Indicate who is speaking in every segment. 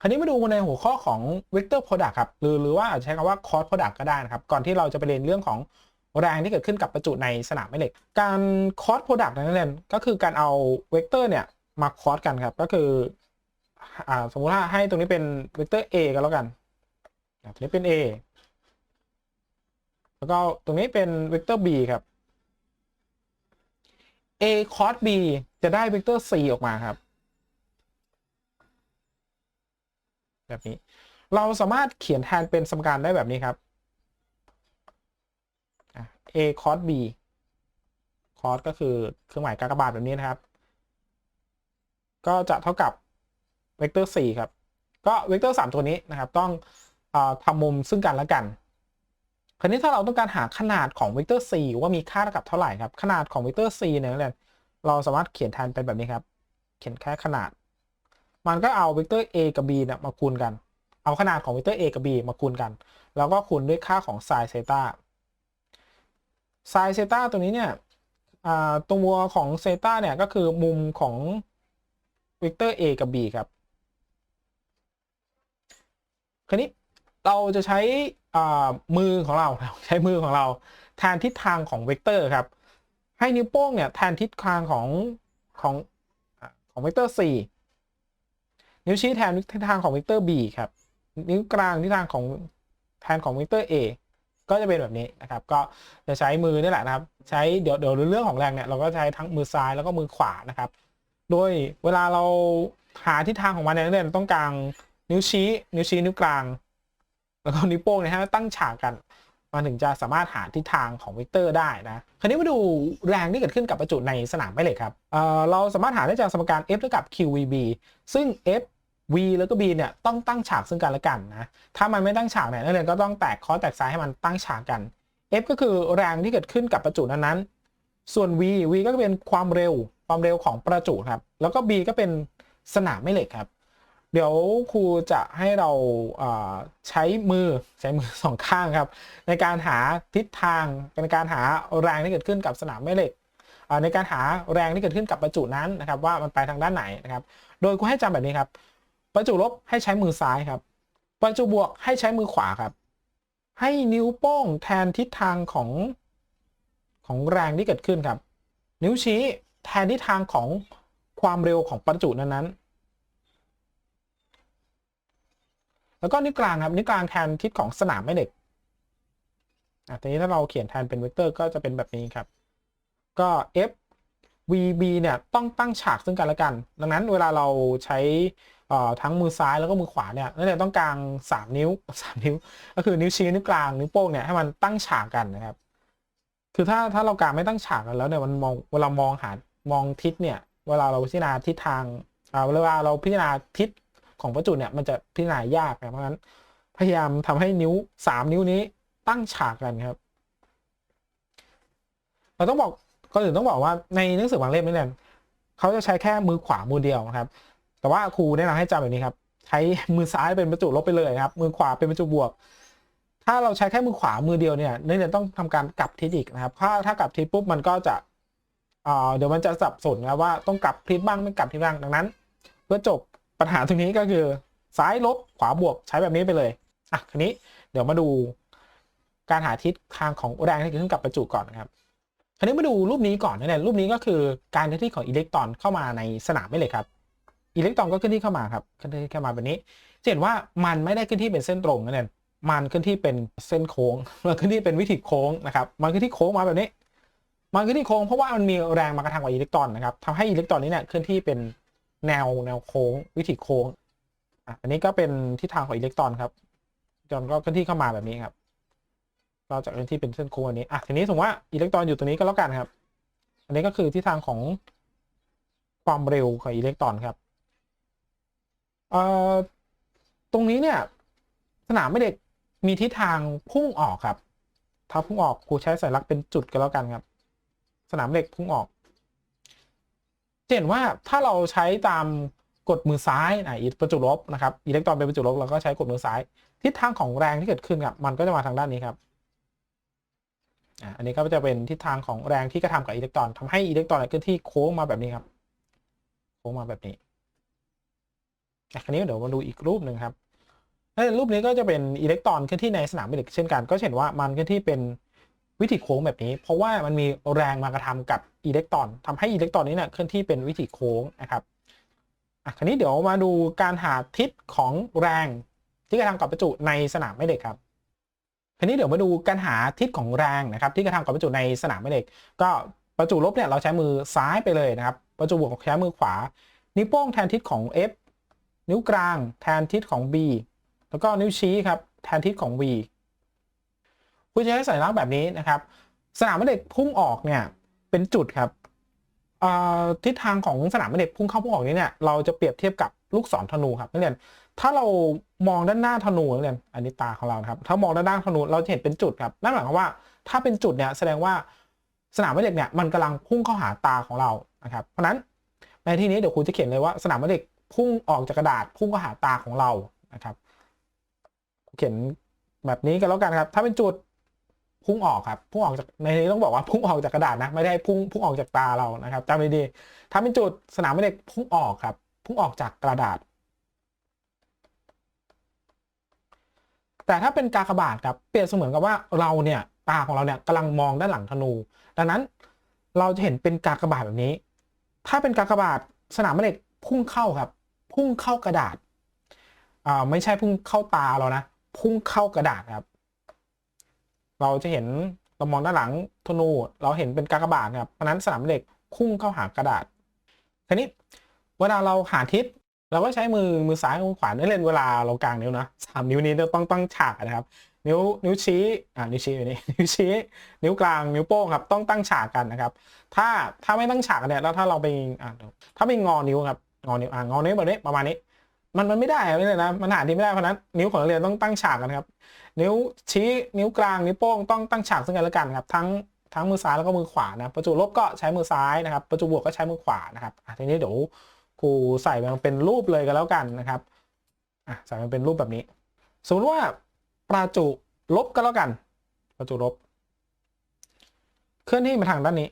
Speaker 1: คราวนี้มาดูในหัวข้อของ vector product ครับหรือหรือว่าอาจจะใช้คำว่า cross product ก็ได้นะครับ ก่อนที่เราจะไปเรียนเรื่องของแรงที่เกิดขึ้นกับประจุในสนามแม่เหล็ก การ cross product นั้นเรียนก็คือการเอา vector เนี่ยมา cross กันครับ ก็คืออ่าสมมุติว่าให้ตรงนี้เป็น vector a กันแล้วกันตรงนี้เป็น a แล้วก็ตรงนี้เป็น vector b ครับ a cos b จะได้ vector c ออกมาครับ แบบนี้ เราสามารถเขียนแทนเป็นสมการได้แบบนี้ครับ a cos b cos ก็คือเครื่องหมายกากบาทแบบนี้นะครับ ก็จะเท่ากับเวกเตอร์4ครับ ก็เวกเตอร์3ตัวนี้นะครับ ต้องอทำมุมซึ่งกันและกันคราวนี้ถ้าเราต้องการหาขนาดของเวกเตอร์ c ว่ามีค่าเท่ากับเท่าไหร่ครับ ขนาดของเวกเตอร์ c เนี่ยเราสามารถเขียนแทนเป็นแบบนี้ครับ เขียนแค่ขนาด มันก็เอาเวกเตอร์ a กับ b เนี่ยมาคูณกัน เอาขนาดของเวกเตอร์ a กับ b มาคูณกัน แล้วก็คูณด้วยค่าของ sin เซตา sin เซตาตัวนี้เนี่ยตัวของเซตาเนี่ยก็คือมุมของเวกเตอร์ a กับ b ครับคราวนี้เราจะใช้มือของเราใช้มือของเราแทนทิศทางของเวกเตอร์ครับ ให้นิ้วโป้งเนี่ยแทนทิศทางของของของเวกเตอร์ c นิ้วชี้แทนทิศทางของเวกเตอร์ b ครับ นิ้วกลางทิศทางของแทนของเวกเตอร์ a ก็จะเป็นแบบนี้นะครับ ก็จะใช้มือนี่แหละนะครับ ใช้เดี๋ยวเดี๋ยวเรื่องของแรงเนี่ยเราก็ใช้ทั้งมือซ้ายแล้วก็มือขวานะครับ โดยเวลาเราหาทิศทางของมันเนี่ยเราต้องกลางนิ้วชี้ นิ้วชี้นิ้วกลาง แล้วก็นิ้วโป้งเนี่ยให้ตั้งฉากกันมันถึงจะสามารถหาทิศทางของเวกเตอร์ได้นะ คราวนี้มาดูแรงที่เกิดขึ้นกับประจุในสนามแม่เหล็กครับเเราสามารถหาได้จากสมการ F เท่ากับ QVB ซึ่ง F v แล้วก็ b เนี่ยต้องตั้งฉากซึ่งกันและกันนะถ้ามันไม่ตั้งฉากเนี่ยนักเรียนก็ต้องแตกคอแตกซ้ายให้มันตั้งฉากกัน f ก็คือแรงที่เกิดขึ้นกับประจุนั้นๆส่วน v v ก็เป็นความเร็วความเร็วของประจุครับ แล้วก็ b ก็เป็นสนามแม่เหล็กครับ เดี๋ยวครูจะให้เราใช้มือใช้มือสองข้างครับ ในการหาทิศทางในการหาแรงที่เกิดขึ้นกับสนามแม่เหล็กในการหาแรงที่เกิดขึ้นกับประจุนั้นนะครับ ว่ามันไปทางด้านไหนนะครับ โดยครูให้จำแบบนี้ครับ ประจุลบให้ใช้มือซ้ายครับ ประจุบวกให้ใช้มือขวาครับ ให้นิ้วโป้งแทนทิศทางของของแรงที่เกิดขึ้นครับ นิ้วชี้แทนทิศทางของความเร็วของประจุนั้นๆ แล้วก็นิ้วกลางครับนิ้วกลางแทนทิศของสนามแม่เหล็กอะทีนี้ถ้าเราเขียนแทนเป็นเวกเตอร์ก็จะเป็นแบบนี้ครับ ก็ F VB เนี่ยต้องตั้งฉากซึ่งกันและกัน ดังนั้นเวลาเราใช้ ทั้งมือซ้ายแล้วก็มือขวาเนี่ยนั่นเองต้องกลาง 3 นิ้ว 3 นิ้ว ก็คือนิ้วชี้นิ้วกลางนิ้วโป้งเนี่ยให้มันตั้งฉากกันนะครับ คือถ้าถ้าเรากลางไม่ตั้งฉากกันแล้วเนี่ยมันมองเวลามองหามองทิศเนี่ยเวลาเราพิจารณาทิศทางเวลาเราพิจารณาทิศของประจุเนี่ยมันจะพิจารณายากนะเพราะฉะนั้นพยายามทำให้นิ้ว 3 นิ้วนี้ตั้งฉากกันครับ เราต้องบอกก็ถึงต้องบอกว่าในหนังสือบางเล่มนี่แหละเขาจะใช้แค่มือขวามือเดียวนะครับ แต่ว่าครูแนะนำให้จำแบบนี้ครับ ใช้มือซ้ายเป็นประจุลบไปเลยครับ มือขวาเป็นประจุบวก ถ้าเราใช้แค่มือขวามือเดียวเนี่ยเนื่องจากต้องทำการกลับทิศอีกนะครับ ถ้าถ้ากลับทิศปุ๊บมันก็จะเดี๋ยวมันจะสับสนนะว่าต้องกลับทิศบ้างไม่กลับทิศบ้างดังนั้น เพื่อจบปัญหาตรงนี้ก็คือซ้ายลบขวาบวกใช้แบบนี้ไปเลยอะครนี้เดี๋ยวมาดูการหาทิศทางของแรงที่เกิดขึ้นกับประจุก่อนนะครับครนี้มาดูรูปนี้ก่อนนะเนี่ยรูปนี้ก็คือการเคลื่อนที่ของอิเล็กตรอนเข้ามาในสนามไม่เลยครับ อิเล็กตรอนก็เคลื่อนที่เข้ามาครับเคลื่อนที่เข้ามาแบบนี้เห็นว่ามันไม่ได้เคลื่อนที่เป็นเส้นตรงนั่นเองมันเคลื่อนที่เป็นเส้นโค้งมันเคลื่อนที่เป็นวิถีโค้งนะครับมันเคลื่อนที่โค้งมาแบบนี้ มันเคลื่อนที่โค้งเพราะว่ามันมีแรงมากระทำกับอิเล็กตรอนนะครับทำให้อิเล็กตรอนนี้เนี่ยเคลื่อนที่เป็นแนวแนวโค้ง วิถีโค้งอะอันนี้ก็เป็นทิศทางของอิเล็กตรอนครับจอนก็เคลื่อนที่เข้ามาแบบนี้ครับเราจะเคลื่อนที่เป็นเส้นโค้งอันนี้อะทีนี้สมมติว่าอิเล็กตรอนอยู่ตรงนี้ก็แล้วกันครับ อันนี้ก็คือทิศทางของความเร็วของอิเล็กตรอนครับเอ่อ ตรงนี้เนี่ยสนามไม่เด็กมีทิศทางพุ่งออกครับ ถ้าพุ่งออกครูใช้สัญลักษณ์เป็นจุดก็แล้วกันครับ สนามเหล็กพุ่งออกเห็นว่าถ้าเราใช้ตามกดมือซ้ายนะอีประจุลบนะครับอิเล็กตรอนเป็นประจุลบเราก็ใช้กดมือซ้าย ทิศทางของแรงที่เกิดขึ้นครับมันก็จะมาทางด้านนี้ครับอันนี้ก็จะเป็นทิศทางของแรงที่กระทำกับอิเล็กตรอนทำให้อิเล็กตรอนเคลื่อนที่โค้งมาแบบนี้ครับ โค้งมาแบบนี้ คราวนี้เดี๋ยวมาดูอีกรูปหนึ่งครับรูปนี้ก็จะเป็นอิเล็กตรอนเคลื่อนที่ในสนามแม่เหล็กเช่นกัน ก็เห็นว่ามันเคลื่อนที่เป็นวิถีโค้งแบบนี้ เพราะว่ามันมีแรงมากระทำกับอิเล็กตรอนทำให้อิเล็กตรอนนี้เนี่ยเคลื่อนที่เป็นวิถีโค้งนะครับอะคราวนี้เดี๋ยวมาดูการหาทิศของแรงที่กระทำกับประจุในสนามแม่เหล็กครับคราวนี้เดี๋ยวมาดูการหาทิศของแรงนะครับที่กระทำกับประจุในสนามแม่เหล็ก ก็ประจุลบเนี่ยเราใช้มือซ้ายไปเลยนะครับ ประจุบวกใช้มือขวา นิ้วโป้งแทนทิศของ F นิ้วกลางแทนทิศของ B แล้วก็นิ้วชี้ครับแทนทิศของ V คุณจะใช้สัญลักษณ์แบบนี้นะครับ สนามแม่เหล็กพุ่งออกเนี่ยเป็นจุดครับอ่าทิศทางของสนามแม่เหล็กพุ่งเข้าพุ่งออกนี้เนี่ยเราจะเปรียบเทียบกับลูกศรธนูครับนักเรียนถ้าเรามองด้านหน้าธนูนักเรียนอันนี้ตาของเราครับ ถ้ามองด้านหน้าธนูเราจะเห็นเป็นจุดครับนั่นหมายความว่าถ้าเป็นจุดเนี่ยแสดงว่าสนามแม่เหล็กเนี่ยมันกำลังพุ่งเข้าหาตาของเรานะครับ เพราะฉะนั้นในที่นี้เดี๋ยวครูจะเขียนเลยว่าสนามแม่เหล็ก พุ่งออกจากกระดาษ พุ่งเข้าหาตาของเรานะครับเขียนแบบนี้กันแล้วกันครับ ถ้าเป็นจุดพุ่งออกครับพุ่งออกจากในนี้ต้องบอกว่าพุ่งออกจากกระดาษนะไม่ได้พุ่งพุ่งออกจากตาเรานะครับจำดีๆถ้าเป็นจุดสนามแม่เหล็กพุ่งออกครับ พุ่งออกจากกระดาษ แต่ถ้าเป็นกากบาทครับเปรียบเสมือนกับว่าเราเนี่ยตาของเราเนี่ยกำลังมองด้านหลังธนู ดังนั้นเราจะเห็นเป็นกากบาทแบบนี้ ถ้าเป็นกากบาทสนามแม่เหล็กพุ่งเข้าครับ พุ่งเข้ากระดาษอ่าไม่ใช่พุ่งเข้าตาเรานะ พุ่งเข้ากระดาษครับ เราจะเห็นเรามองด้านหลังธนูเราเห็นเป็นกากบาทครับเพราะนั้นสนามเหล็กพุ่งเข้าหากระดาษทีนี้เวลาเราหาทิศเราก็ใช้มือมือซ้ายมือขวาได้เล่นเวลาเรากางนิ้วนะสามนิ้วนี้ต้องต้องฉากนะครับ นิ้วนิ้วชี้อ่านิ้วชี้อยู่นี่นิ้วชี้นิ้วกลางนิ้วโป้งครับต้องตั้งฉากกันนะครับ ถ้าถ้าไม่ตั้งฉากเนี่ยแล้วถ้าเราไปอ่าถ้าไม่งอนิ้วครับ งอนิ้วอ่างอนิ้วแบบนี้ประมาณนี้ มันมันไม่ได้ไม่เลยนะมันหาที่ไม่ได้เพราะนั้นนิ้วของนักเรียนต้องตั้งฉากกันครับ นิ้วชี้นิ้วกลางนิ้วโป้งต้องตั้งฉากซึ่งกันและกันครับ ทั้งทั้งมือซ้ายแล้วก็มือขวานะประจุลบก็ใช้มือซ้ายนะครับ ประจุบวกก็ใช้มือขวานะครับทีนี้เดี๋ยวครูใส่มันเป็นรูปเลยกันแล้วกันนะครับอะใส่มันเป็นรูปแบบนี้ สมมติว่าประจุลบก็แล้วกัน ประจุลบ เคลื่อนที่มาทางด้านนี้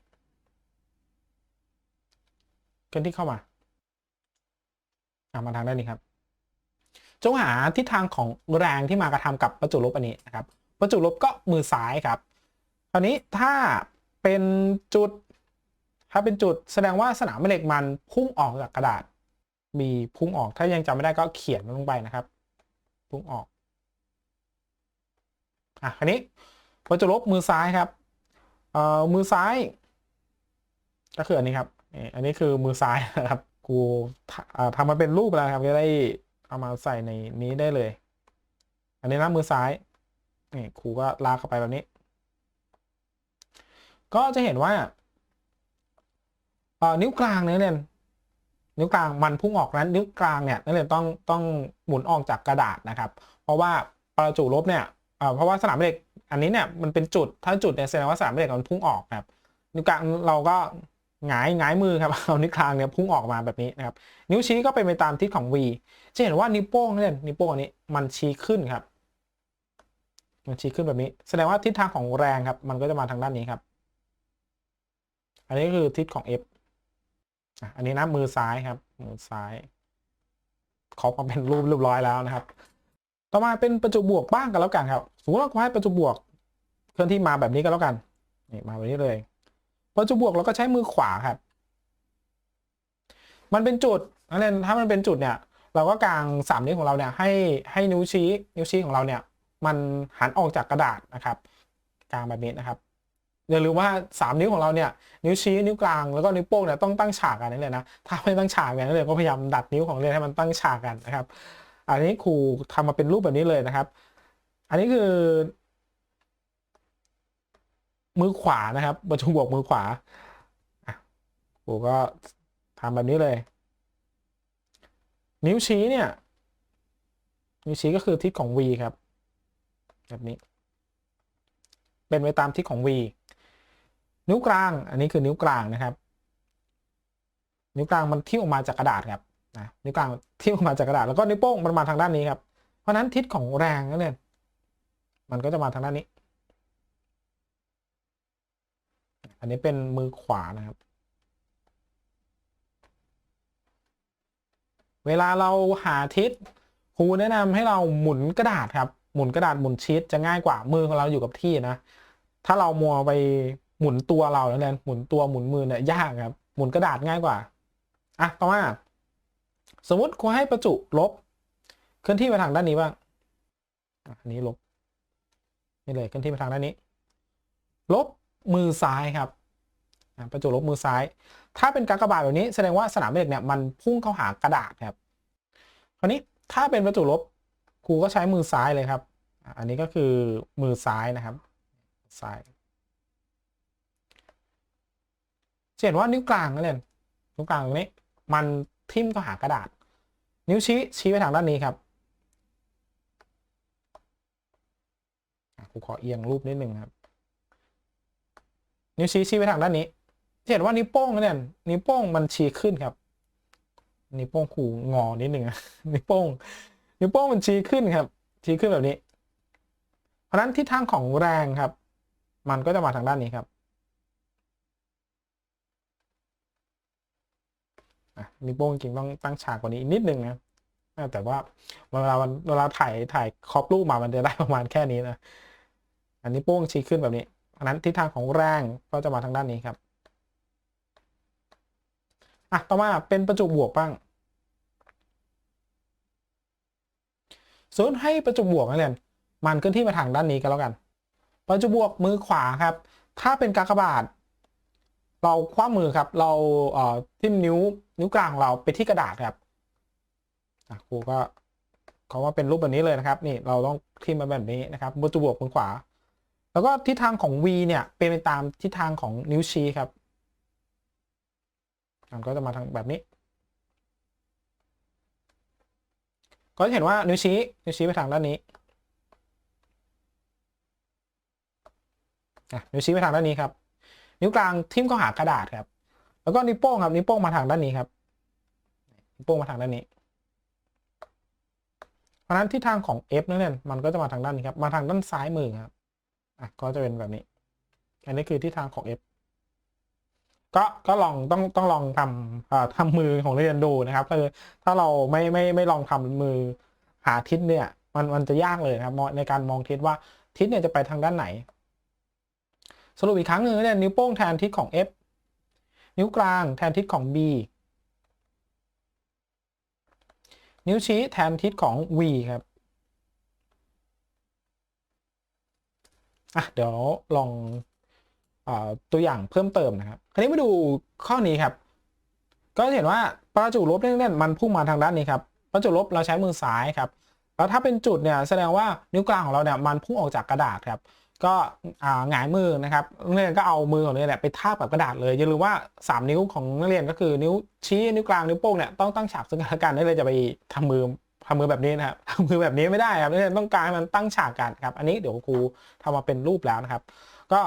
Speaker 1: เคลื่อนที่เข้ามา มาทางด้านนี้ครับ จงหาทิศทางของแรงที่มากระทำกับประจุลบอันนี้นะครับ ประจุลบก็มือซ้ายครับ คราวนี้ถ้าเป็นจุด ถ้าเป็นจุดแสดงว่าสนามแม่เหล็กมันพุ่งออกจากกระดาษ มีพุ่งออกถ้ายังจำไม่ได้ก็เขียนมันลงไปนะครับ พุ่งออกอะคราวนี้ประจุลบมือซ้ายครับเอ่อมือซ้าย ก็คืออันนี้ครับอันนี้คือมือซ้ายนะครับ กูทำมาเป็นรูปแล้วครับจะได้เอามาใส่ในนี้ได้เลย อันนี้นะมือซ้ายนี่ครูก็ลากเข้าไปแบบนี้ ก็จะเห็นว่านิ้วกลางเนี่ยนิ้วกลางมันพุ่งออกนั้นนิ้วกลางเนี่ยนักเรียนต้องต้องหมุนออกจากกระดาษนะครับ เพราะว่าประจุลบเนี่ยเพราะว่าสนามเหล็กอันนี้เนี่ยมันเป็นจุดถ้าจุดเนี่ยแสดงว่าสนามเหล็กมันพุ่งออกครับนิ้วกลางเราก็ หงายหงายมือครับเอานิ้วกลางเนี่ยพุ่งออกมาแบบนี้นะครับนิ้วชี้ก็เป็นไปตามทิศของ V จะเห็นว่านิ้วโป้งเนี่ยนิ้วโป้งอันนี้มันชี้ขึ้นครับ มันชี้ขึ้นแบบนี้ แสดงว่าทิศทางของแรงครับ มันก็จะมาทางด้านนี้ครับ อันนี้คือทิศของ F อันนี้นะมือซ้ายครับ มือซ้ายขอมาเป็นรูปเรียบร้อยแล้วนะครับ ต่อมาเป็นประจุบวกบ้างกันแล้วกันครับสมมติว่าให้ประจุบวก เคลื่อนที่มาแบบนี้ก็แล้วกันนี่มาแบบนี้เลย ประจุบวกเราก็ใช้มือขวาครับ มันเป็นจุดนักเรียนถ้ามันเป็นจุดเนี่ย เราก็กางสามนิ้วของเราเนี่ยให้ให้นิ้วชี้นิ้วชี้ของเราเนี่ย มันหันออกจากกระดาษนะครับกางแบบนี้นะครับอย่าลืมว่าสามนิ้วของเราเนี่ยนิ้วชี้นิ้วกลางแล้วก็นิ้วโป้งเนี่ยต้องตั้งฉากกันนี่เลยนะถ้าไม่ตั้งฉากเนี่ยนักเรียก็พยายามดัดนิ้วของเรียนให้มันตั้งฉากกันนะครับ อันนี้ครูทำมาเป็นรูปแบบนี้เลยนะครับ อันนี้คือ มือขวานะครับประจุบวกมือขวาครูก็ทำแบบนี้เลย นิ้วชี้เนี่ย นิ้วชี้ก็คือทิศของ V ครับ แบบนี้ เป็นไปตามทิศของ V นิ้วกลาง อันนี้คือนิ้วกลางนะครับ นิ้วกลางมันทิ้งออกมาจากกระดาษครับนะนิ้วกลางทิ้งออกมาจากกระดาษแล้วก็นิ้วโป้งมันมาทางด้านนี้ครับ เพราะนั้นทิศของแรงนั่นเองมันก็จะมาทางด้านนี้ อันนี้เป็นมือขวานะครับ เวลาเราหาทิศครูแนะนำให้เราหมุนกระดาษครับหมุนกระดาษหมุนชีตจะง่ายกว่ามือของเราอยู่กับที่นะ ถ้าเรามัวไปหมุนตัวเราแล้วเนี่ยหมุนตัวหมุนมือเนี่ยยากครับ หมุนกระดาษง่ายกว่าอะต่อมาสมมติครูให้ประจุลบเคลื่อนที่ไปทางด้านนี้บ้างอะอันนี้ลบนี่เลยเคลื่อนที่ไปทางด้านนี้ ลบ มือซ้ายครับประจุลบมือซ้าย ถ้าเป็นกากบาทแบบนี้แสดงว่าสนามเหล็กเนี่ยมันพุ่งเข้าหากระดาษครับ คราวนี้ถ้าเป็นประจุลบครูก็ใช้มือซ้ายเลยครับ อันนี้ก็คือมือซ้ายนะครับ ซ้ายเห็นว่านิ้วกลางนั่นเองนิ้วกลางตรงนี้ มันทิ่มเข้าหากระดาษ นิ้วชี้ชี้ไปทางด้านนี้ครับครูขอเอียงรูปนิดนึงครับ นิ้วชี้ชี้ไปทางด้านนี้เห็นว่านิ้วโป้งนั่นิ้วโป้งมันชี้ขึ้นครับ นิ้วโป้งครูงอนิดนึงอะนิ้วโป้งนิ้วโป้งมันชี้ขึ้นครับ ชี้ขึ้นแบบนี้ เพราะนั้นทิศทางของแรงครับ มันก็จะมาทางด้านนี้ครับนิ้วโป้งจริงต้องตั้งฉากกว่านี้อีกนิดนึงนะแต่ว่าเวลาเวลาถ่ายถ่ายครอบรูปมามันจะได้ประมาณแค่นี้นะอันนี้โป้งชี้ขึ้นแบบนี้ เพราะฉะนั้นทิศทางของแรงก็จะมาทางด้านนี้ครับอะต่อมาเป็นประจุบวกบ้างส่วนให้ประจุบวกนั่นเองมันเคลื่อนที่มาทางด้านนี้ก็แล้วกัน ประจุบวกมือขวาครับ ถ้าเป็นกากบาท เราคว้ามือครับ เราเอ่อทิ่มนิ้วนิ้วกลางของเราไปที่กระดาษครับอะครูก็เขาว่าเป็นรูปแบบนี้เลยนะครับ นี่เราต้องทิ่มมาแบบนี้นะครับ ประจุบวกมือขวา แล้วก็ทิศทางของ V เนี่ยเป็นไปตามทิศทางของนิ้วชี้ครับมันก็จะมาทางแบบนี้ ก็จะเห็นว่านิ้วชี้นิ้วชี้ไปทางด้านนี้นิ้วชี้ไปทางด้านนี้ครับ นิ้วกลางทิ่มเข้าหากระดาษครับ แล้วก็นิ้วโป้งครับนิ้วโป้งมาทางด้านนี้ครับนิ้วโป้งมาทางด้านนี้ เพราะฉะนั้นทิศทางของ F นั่นเองมันก็จะมาทางด้านนี้ครับ มาทางด้านซ้ายมือครับ อะก็จะเป็นแบบนี้ อันนี้คือทิศทางของ F ก็ก็ลองต้องต้องลองทำอ่าทำมือของเรียนดูนะครับคือถ้าเราไม่ไม่ไม่ลองทำมือหาทิศเนี่ย มันมันจะยากเลยนะครับในการมองทิศว่าทิศเนี่ยจะไปทางด้านไหน สรุปอีกครั้งหนึ่งเนี่ยนิ้วโป้งแทนทิศของ F นิ้วกลางแทนทิศของ B นิ้วชี้แทนทิศของ V ครับ อะเดี๋ยวลองตัวอย่างเพิ่มเติมนะครับ คราวนี้มาดูข้อนี้ครับ ก็จะเห็นว่าประจุลบเนี่ยมันพุ่งมาทางด้านนี้ครับประจุลบเราใช้มือซ้ายครับ แล้วถ้าเป็นจุดเนี่ยแสดงว่านิ้วกลางของเราเนี่ยมันพุ่งออกจากกระดาษครับ ก็หงายมือนะครับนักเรียนก็เอามือของนักเรียนไปทาบกับกระดาษเลยอย่าลืมว่า 3 นิ้วของนักเรียนก็คือนิ้วชี้นิ้วกลางนิ้วโป้งเนี่ยต้องตั้งฉากซึ่งกันและกันนักเรียนจะไปทำมือ ทำมือแบบนี้นะครับทำมือแบบนี้ไม่ได้ครับนักเรียนต้องการให้มันตั้งฉากกันครับ อันนี้เดี๋ยวครูทำมาเป็นรูปแล้วนะครับ ก็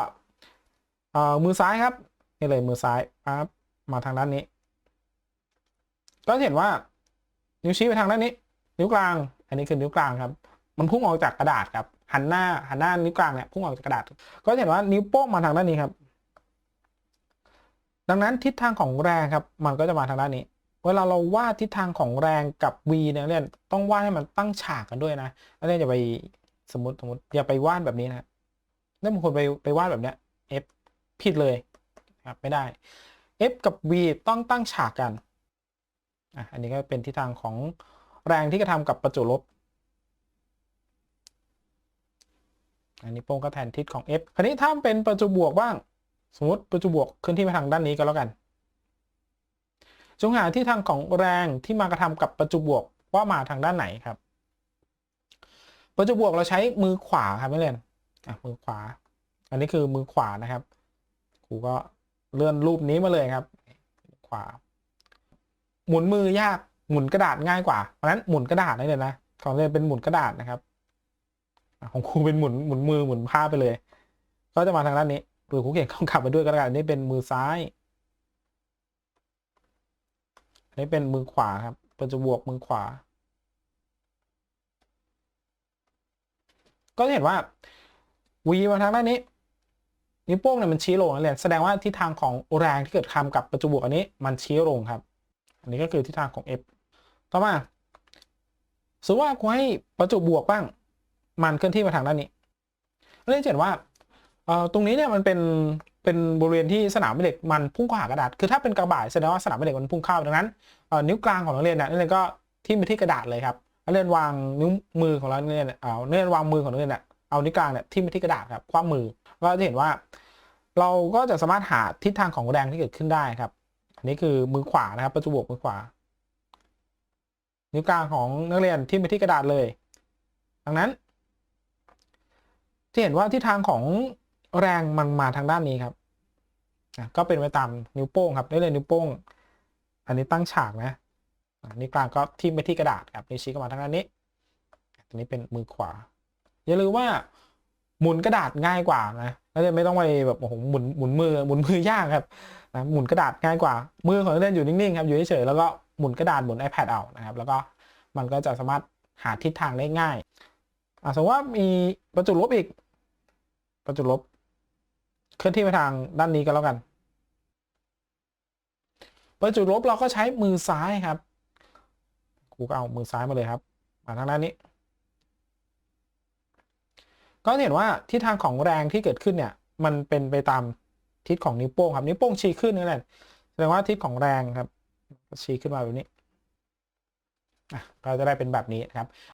Speaker 1: มือซ้ายครับนี่เลยมือซ้ายปั๊บมาทางด้านนี้ ก็เห็นว่านิ้วชี้ไปทางด้านนี้ นิ้วกลาง อันนี้คือนิ้วกลางครับ มันพุ่งออกจากกระดาษครับ หันหน้าหันหน้านิ้วกลางเนี่ยพุ่งออกจากกระดาษ ก็เห็นว่านิ้วโป้งมาทางด้านนี้ครับ ดังนั้นทิศทางของแรงครับ มันก็จะมาทางด้านนี้ เวลาเราวาดทิศทางของแรงกับ v เนี่ยเรียนต้องวาดให้มันตั้งฉากกันด้วยนะเนี่ยอย่าไปสมมติสมมติอย่าไปวาดแบบนี้นะถ้าบางคนไปไปวาดแบบเนี้ย f ผิดเลยครับไม่ได้ f กับ v ต้องตั้งฉากกันอะอันนี้ก็เป็นทิศทางของแรงที่กระทำกับประจุลบอันนี้โป้งก็แทนทิศของ f คราวนี้ถ้าเป็นประจุบวกบ้าง สมมติประจุบวกเคลื่อนที่ไปทางด้านนี้ก็แล้วกัน จงหาที่ทางของแรงที่มากระทำกับประจุบวกว่ามาทางด้านไหนครับ ประจุบวกเราใช้มือขวาครับไม่เรียนอะมือขวา อันนี้คือมือขวานะครับครูก็เลื่อนรูปนี้มาเลยครับ ขวา หมุนมือยากหมุนกระดาษง่ายกว่าเพราะนั้นหมุนกระดาษได้เลยนะของเรียนเป็นหมุนกระดาษนะครับของครูเป็นหมุนหมุนมือหมุนผ้าไปเลย ก็จะมาทางด้านนี้หรือครูเขียนคำขับไปด้วยก็ได้อันนี้เป็นมือซ้าย อันนี้เป็นมือขวาครับเป็นจะบวกมือขวา ก็จะเห็นว่าวีมาทางด้านนี้นิ้วโป้งเนี่ยมันชี้ลงนั่นแหละแสดงว่าทิศทางของแรงที่เกิดคำกับประจุบวกอันนี้มันชี้ลงครับ อันนี้ก็คือทิศทางของ F ต่อมาสมมติว่าครูให้ประจุบวกบ้าง มันเคลื่อนที่มาทางด้านนี้เราจะเห็นว่าตรงนี้เนี่ยมันเป็น เป็นบริเวณที่สนามแม่เหล็กมันพุ่งเข้าหากระดาษ คือถ้าเป็นกระบะแสดงว่าสนามแม่เหล็กมันพุ่งเข้าดังนั้นนิ้วกลางของนักเรียนเนี่ยนักเรียนก็ทิ่มไปที่กระดาษเลยครับนักเรียนวางนิ้วมือของนักเรียนเนี่ยเอานักเรียนวางมือของนักเรียนเนี่ยเอานิ้วกลางเนี่ยทิ่มไปที่กระดาษครับคว้ามือก็จะเห็นว่า เราก็จะสามารถหาทิศทางของแรงที่เกิดขึ้นได้ครับอันนี้คือมือขวานะครับประจุบวกมือขวา นิ้วกลางของนักเรียนทิ่มไปที่กระดาษเลย ดังนั้นที่เห็นว่าทิศทางของ แรงมันมาทางด้านนี้ครับก็เป็นไปตามนิ้วโป้งครับได้เลยนิ้วโป้ง อันนี้ตั้งฉากนะอะนิ้วกลางก็ทิ่มไปที่กระดาษครับนิ้วชี้ก็มาทางด้านนี้อันนี้เป็นมือขวา อย่าลืมว่าหมุนกระดาษง่ายกว่านะแล้วจะไม่ต้องไปแบบโอ้โหหมุนหมุนมือหมุนมือยากครับนะหมุนกระดาษง่ายกว่า มือของนักเรียนอยู่นิ่งๆครับอยู่เฉยๆแล้วก็หมุนกระดาษหมุน iPad เอานะครับ แล้วก็มันก็จะสามารถหาทิศทางได้ง่ายอะสมมติว่ามีประจุลบอีก ประจุลบ เคลื่อนที่ไปทางด้านนี้ก็แล้วกันประจุดลบเราก็ใช้มือซ้ายครับครูก็เอามือซ้ายมาเลยครับมาทางด้านนี้ ก็เห็นว่าทิศทางของแรงที่เกิดขึ้นเนี่ย มันเป็นไปตามทิศของนิ้วโป้งครับนิ้วโป้งชี้ขึ้นนั่แหละแสดงว่าทิศของแรงครับชี้ขึ้นมาแบบนี้อะก็จะได้เป็นแบบนี้นะครับ